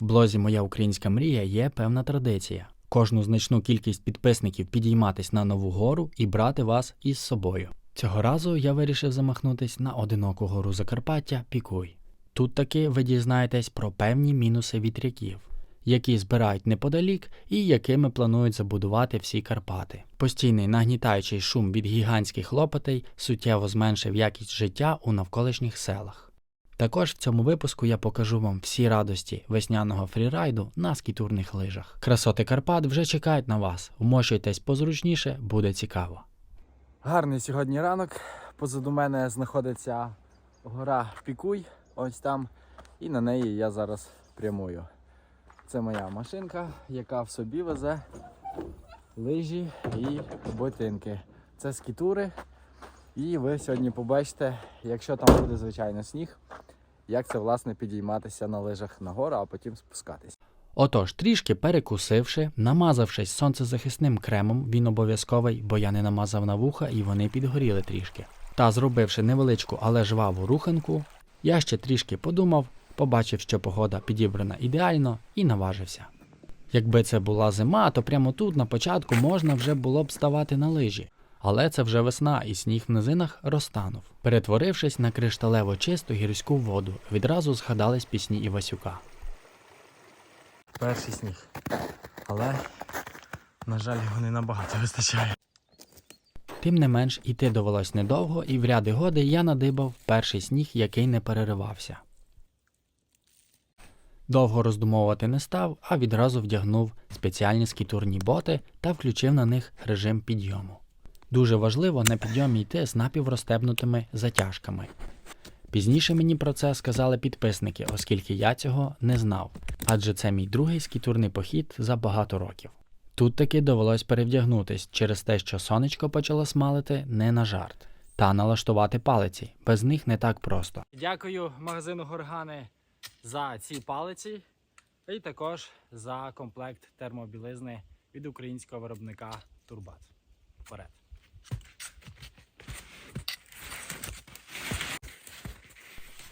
В блозі Моя українська мрія є певна традиція. Кожну значну кількість підписників підійматись на нову гору і брати вас із собою. Цього разу я вирішив замахнутись на одиноку гору Закарпаття Пікуй. Тут таки ви дізнаєтесь про певні мінуси вітряків, які збирають неподалік і якими планують забудувати всі Карпати. Постійний нагнітаючий шум від гігантських лопатей суттєво зменшив якість життя у навколишніх селах. Також в цьому випуску я покажу вам всі радості весняного фрірайду на скітурних лижах. Красоти Карпат вже чекають на вас. Вмощуйтесь позручніше, буде цікаво. Гарний сьогодні ранок. Позаду мене знаходиться гора Пікуй, ось там. І на неї я зараз прямую. Це моя машинка, яка в собі везе лижі і ботинки. Це скітури. І ви сьогодні побачите, якщо там буде звичайно сніг, як це власне підійматися на лижах на гору, а потім спускатись. Отож, трішки перекусивши, намазавшись сонцезахисним кремом, він обов'язковий, бо я не намазав на вуха і вони підгоріли трішки. Та зробивши невеличку, але жваву руханку, я ще трішки подумав, побачив, що погода підібрана ідеально, і наважився. Якби це була зима, то прямо тут на початку можна вже було б ставати на лижі. Але це вже весна, і сніг в низинах розтанув. Перетворившись на кришталево чисту гірську воду, відразу згадались пісні Івасюка. Перший сніг. Але, на жаль, його не набагато вистачає. Тим не менш, іти довелось недовго, і в ряди годи я надибав перший сніг, який не переривався. Довго роздумовувати не став, а відразу вдягнув спеціальні скітурні боти та включив на них режим підйому. Дуже важливо на підйомі йти з напіврозстебнутими затяжками. Пізніше мені про це сказали підписники, оскільки я цього не знав, адже це мій другий скітурний похід за багато років. Тут таки довелось перевдягнутись через те, що сонечко почало смалити не на жарт, та налаштувати палиці. Без них не так просто. Дякую магазину Горгани за ці палиці і також за комплект термобілизни від українського виробника Турбат. Вперед.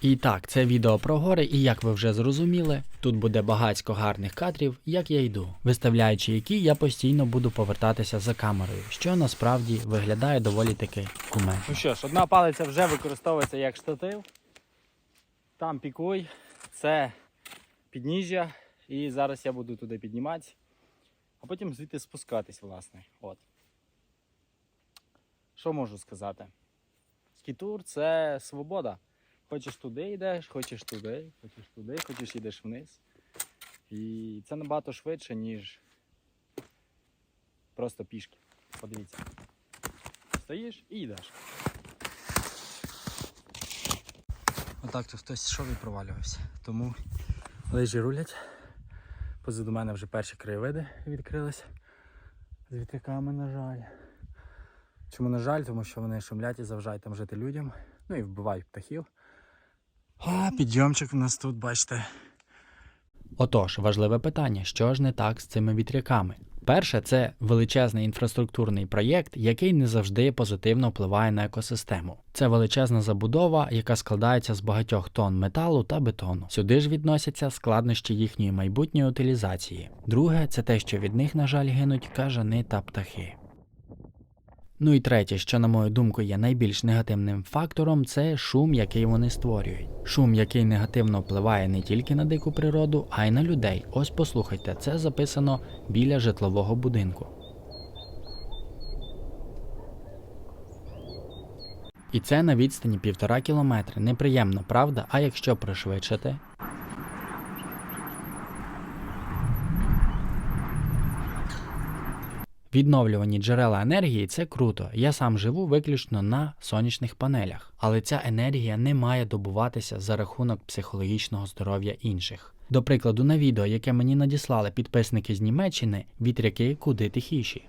І так, це відео про гори, і як ви вже зрозуміли, тут буде багатько гарних кадрів, як я йду, виставляючи які я постійно буду повертатися за камерою, що насправді виглядає доволі таки кумедно. Ну що ж, одна палиця вже використовується як штатив. Там пікуй, це підніжжя, і зараз я буду туди підніматися, а потім звідти спускатись, власне. От. Що можу сказати? Скітур це свобода. Хочеш туди йдеш, хочеш туди, хочеш туди, хочеш йдеш вниз. І це набагато швидше, ніж просто пішки. Подивіться. Стоїш і йдеш. Отак то хтось йшов і провалювався. Тому лижі рулять. Позаду мене вже перші краєвиди відкрились з вітряками, на жаль. Чому на жаль? Тому що вони шумлять і заважають там жити людям. Ну і вбивають птахів. А підйомчик у нас тут, бачите. Отож, важливе питання: що ж не так з цими вітряками? Перше, це величезний інфраструктурний проєкт, який не завжди позитивно впливає на екосистему. Це величезна забудова, яка складається з багатьох тонн металу та бетону. Сюди ж відносяться складнощі їхньої майбутньої утилізації. Друге, це те, що від них, на жаль, гинуть кажани та птахи. Ну і третє, що, на мою думку, є найбільш негативним фактором, це шум, який вони створюють. Шум, який негативно впливає не тільки на дику природу, а й на людей. Ось послухайте, це записано біля житлового будинку. І це на відстані півтора кілометри. Неприємно, правда? А якщо пришвидшити? Відновлювані джерела енергії це круто. Я сам живу виключно на сонячних панелях, але ця енергія не має добуватися за рахунок психологічного здоров'я інших. До прикладу, на відео, яке мені надіслали підписники з Німеччини, вітряки куди тихіші.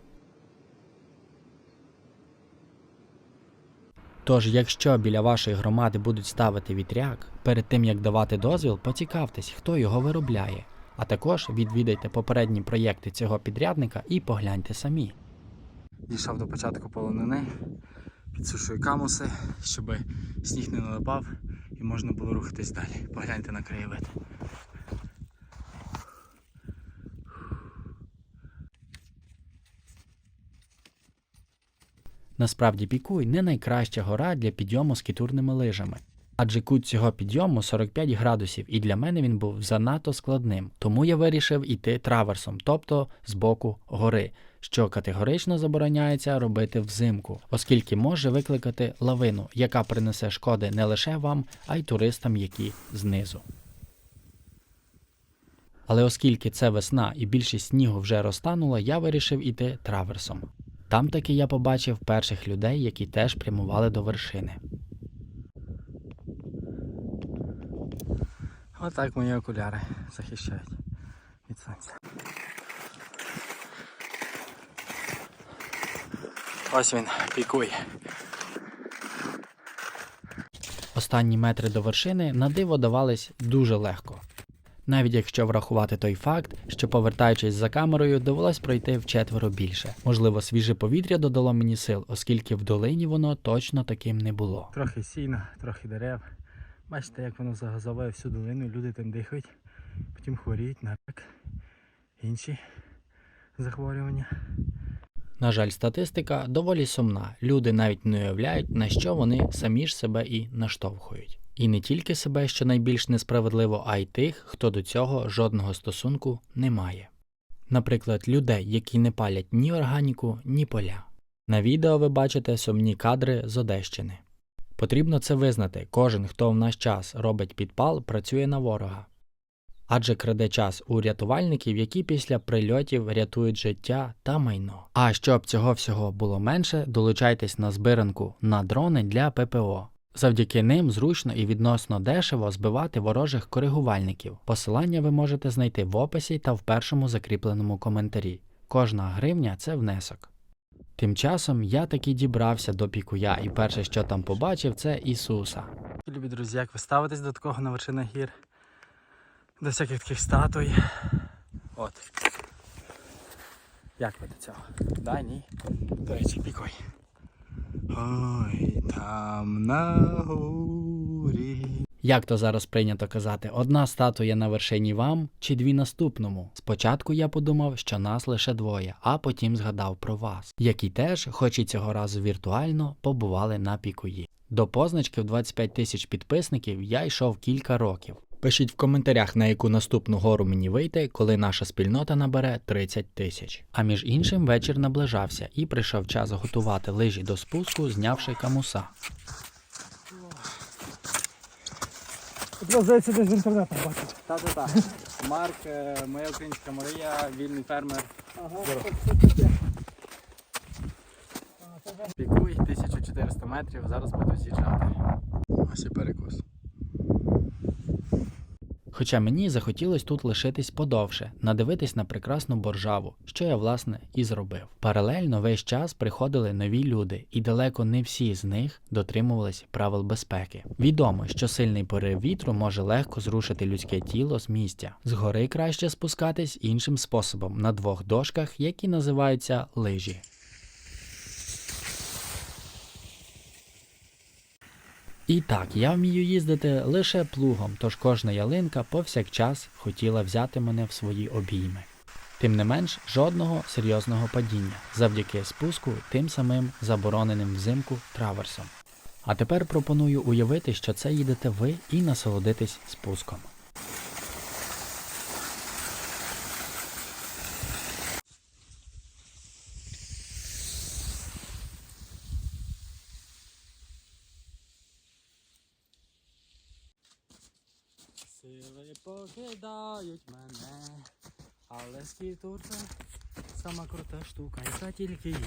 Тож, якщо біля вашої громади будуть ставити вітряк, перед тим як давати дозвіл, поцікавтесь, хто його виробляє. А також відвідайте попередні проєкти цього підрядника і погляньте самі. Дійшов до початку полонини, підсушую камуси, щоб сніг не налипав і можна було рухатись далі. Погляньте на краєвид. Насправді пікуй не найкраща гора для підйому з кітурними лижами. Адже кут цього підйому 45 градусів, і для мене він був занадто складним. Тому я вирішив іти траверсом, тобто з боку гори, що категорично забороняється робити взимку, оскільки може викликати лавину, яка принесе шкоди не лише вам, а й туристам, які знизу. Але оскільки це весна і більшість снігу вже розтанула, я вирішив іти траверсом. Там таки я побачив перших людей, які теж прямували до вершини. Отак мої окуляри захищають від сонця. Ось він, пікуй. Останні метри до вершини на диво давались дуже легко. Навіть якщо врахувати той факт, що повертаючись за камерою, довелось пройти вчетверо більше. Можливо, свіже повітря додало мені сил, оскільки в долині воно точно таким не було. Трохи сіна, трохи дерев. Бачите, як воно загазовує всю долину, люди там дихають, потім хворіють на рак, інші захворювання. На жаль, статистика доволі сумна. Люди навіть не уявляють, на що вони самі ж себе і наштовхують. І не тільки себе, що найбільш несправедливо, а й тих, хто до цього жодного стосунку не має. Наприклад, людей, які не палять ні органіку, ні поля. На відео ви бачите сумні кадри з Одещини. Потрібно це визнати, кожен, хто в наш час робить підпал, працює на ворога. Адже краде час у рятувальників, які після прильотів рятують життя та майно. А щоб цього всього було менше, долучайтесь на збиранку на дрони для ППО. Завдяки ним зручно і відносно дешево збивати ворожих коригувальників. Посилання ви можете знайти в описі та в першому закріпленому коментарі. Кожна гривня це внесок. Тим часом я таки дібрався до пікуя, і перше, що там побачив, це Ісуса. Любі друзі, як ви ставитесь до такого на вершинах гір? До всяких таких статуй. От. Як ви до цього? Да, ні? До речі, пікой. Ой, там на горі. Як то зараз прийнято казати, одна статуя на вершині вам чи дві наступному. Спочатку я подумав, що нас лише двоє, а потім згадав про вас, які теж, хоч і цього разу віртуально, побували на пікуї. До позначки в 25 тисяч підписників я йшов кілька років. Пишіть в коментарях, на яку наступну гору мені вийти, коли наша спільнота набере 30 тисяч. А між іншим вечір наближався і прийшов час готувати лижі до спуску, знявши камуса. Це, здається, десь в інтернетах бачить. Та-та-та. Марк, е, моя українська Марія, вільний фермер. Ага. Пікуй 1400 метрів, зараз буду з'їжджати. Ось і перекус. Хоча мені захотілось тут лишитись подовше, надивитись на прекрасну боржаву, що я власне і зробив. Паралельно весь час приходили нові люди, і далеко не всі з них дотримувались правил безпеки. Відомо, що сильний порив вітру може легко зрушити людське тіло з місця. Згори краще спускатись іншим способом на двох дошках, які називаються лижі. І так, я вмію їздити лише плугом, тож кожна ялинка повсякчас хотіла взяти мене в свої обійми. Тим не менш, жодного серйозного падіння завдяки спуску тим самим забороненим взимку траверсом. А тепер пропоную уявити, що це їдете ви і насолодитись спуском. Сили покидають мене, але скітурце сама крута штука, яка тільки є.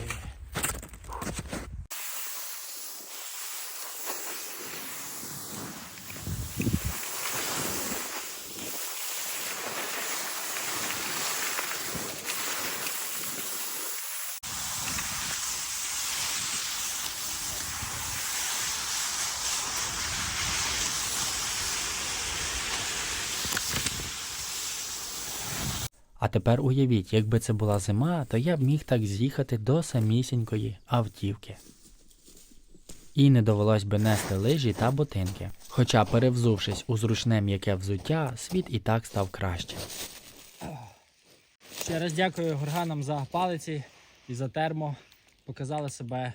А тепер уявіть, якби це була зима, то я б міг так з'їхати до самісінької автівки. І не довелось би нести лижі та ботинки. Хоча, перевзувшись у зручне м'яке взуття, світ і так став кращим. Ще раз дякую горганам за палиці і за термо. Показали себе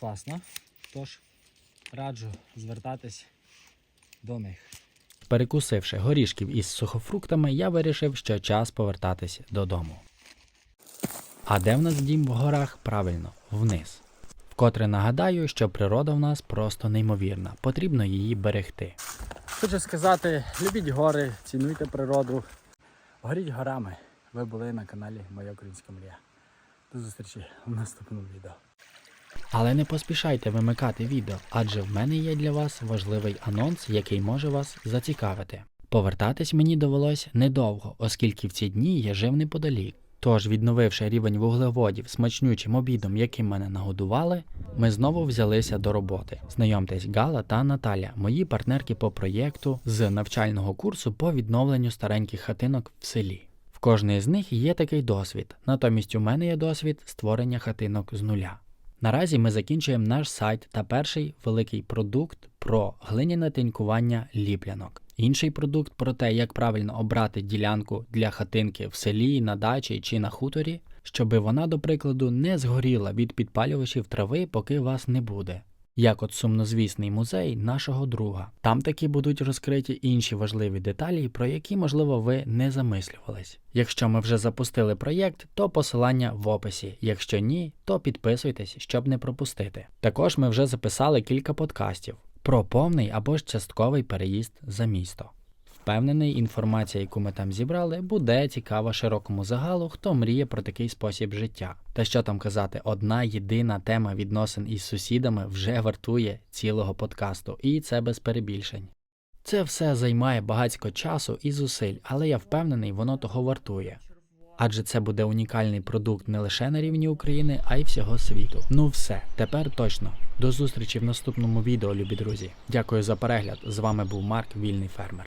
класно. Тож раджу звертатись до них. Перекусивши горішків із сухофруктами, я вирішив, що час повертатись додому. А де в нас дім в горах? Правильно, вниз. Вкотре нагадаю, що природа в нас просто неймовірна, потрібно її берегти. Хочу сказати, любіть гори, цінуйте природу. Горіть горами. Ви були на каналі Моя Українська Мрія. До зустрічі в наступному відео. Але не поспішайте вимикати відео, адже в мене є для вас важливий анонс, який може вас зацікавити. Повертатись мені довелось недовго, оскільки в ці дні я жив неподалік. Тож, відновивши рівень вуглеводів смачнючим обідом, яким мене нагодували, ми знову взялися до роботи. Знайомтесь Гала та Наталя, мої партнерки по проєкту з навчального курсу по відновленню стареньких хатинок в селі. В кожної з них є такий досвід, натомість у мене є досвід створення хатинок з нуля. Наразі ми закінчуємо наш сайт та перший великий продукт про глиняне тинькування ліплянок. Інший продукт про те, як правильно обрати ділянку для хатинки в селі, на дачі чи на хуторі, щоби вона, до прикладу, не згоріла від підпалювачів трави, поки вас не буде. Як от сумнозвісний музей нашого друга. Там таки будуть розкриті інші важливі деталі, про які, можливо, ви не замислювались. Якщо ми вже запустили проєкт, то посилання в описі. Якщо ні, то підписуйтесь, щоб не пропустити. Також ми вже записали кілька подкастів про повний або ж частковий переїзд за місто. Впевнений, інформація, яку ми там зібрали, буде цікава широкому загалу, хто мріє про такий спосіб життя. Та що там казати, одна єдина тема відносин із сусідами вже вартує цілого подкасту, і це без перебільшень. Це все займає багатько часу і зусиль, але я впевнений, воно того вартує. Адже це буде унікальний продукт не лише на рівні України, а й всього світу. Ну все, тепер точно. До зустрічі в наступному відео, любі друзі. Дякую за перегляд. З вами був Марк, вільний фермер.